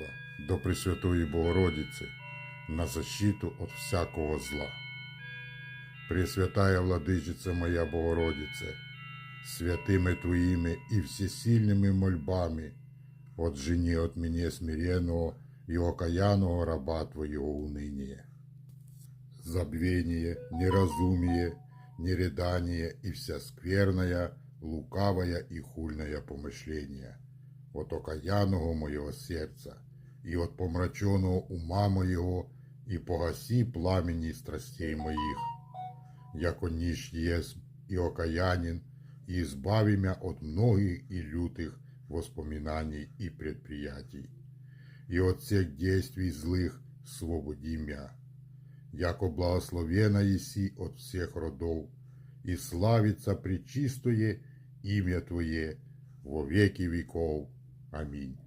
молитва до Пресвятої Богородицы на защиту от всякого зла. Пресвятая Владычица моя Богородице, святими Твоими и всесильными мольбами, отжени от меня смиренного и окаянного раба Твоего уныния. Забвение, неразумие, нередание и вся скверная, лукавая и хульная помышления от окаянного моего сердца и от помраченного ума моего, и погаси пламени страстей моих, яко нищ есть и окаянин, и избави меня от многих и лютых воспоминаний и предприятий, и от всех действий злых свободи меня, яко благословена еси от всех родов, и славится пречистое имя Твое во веки веков. Аминь.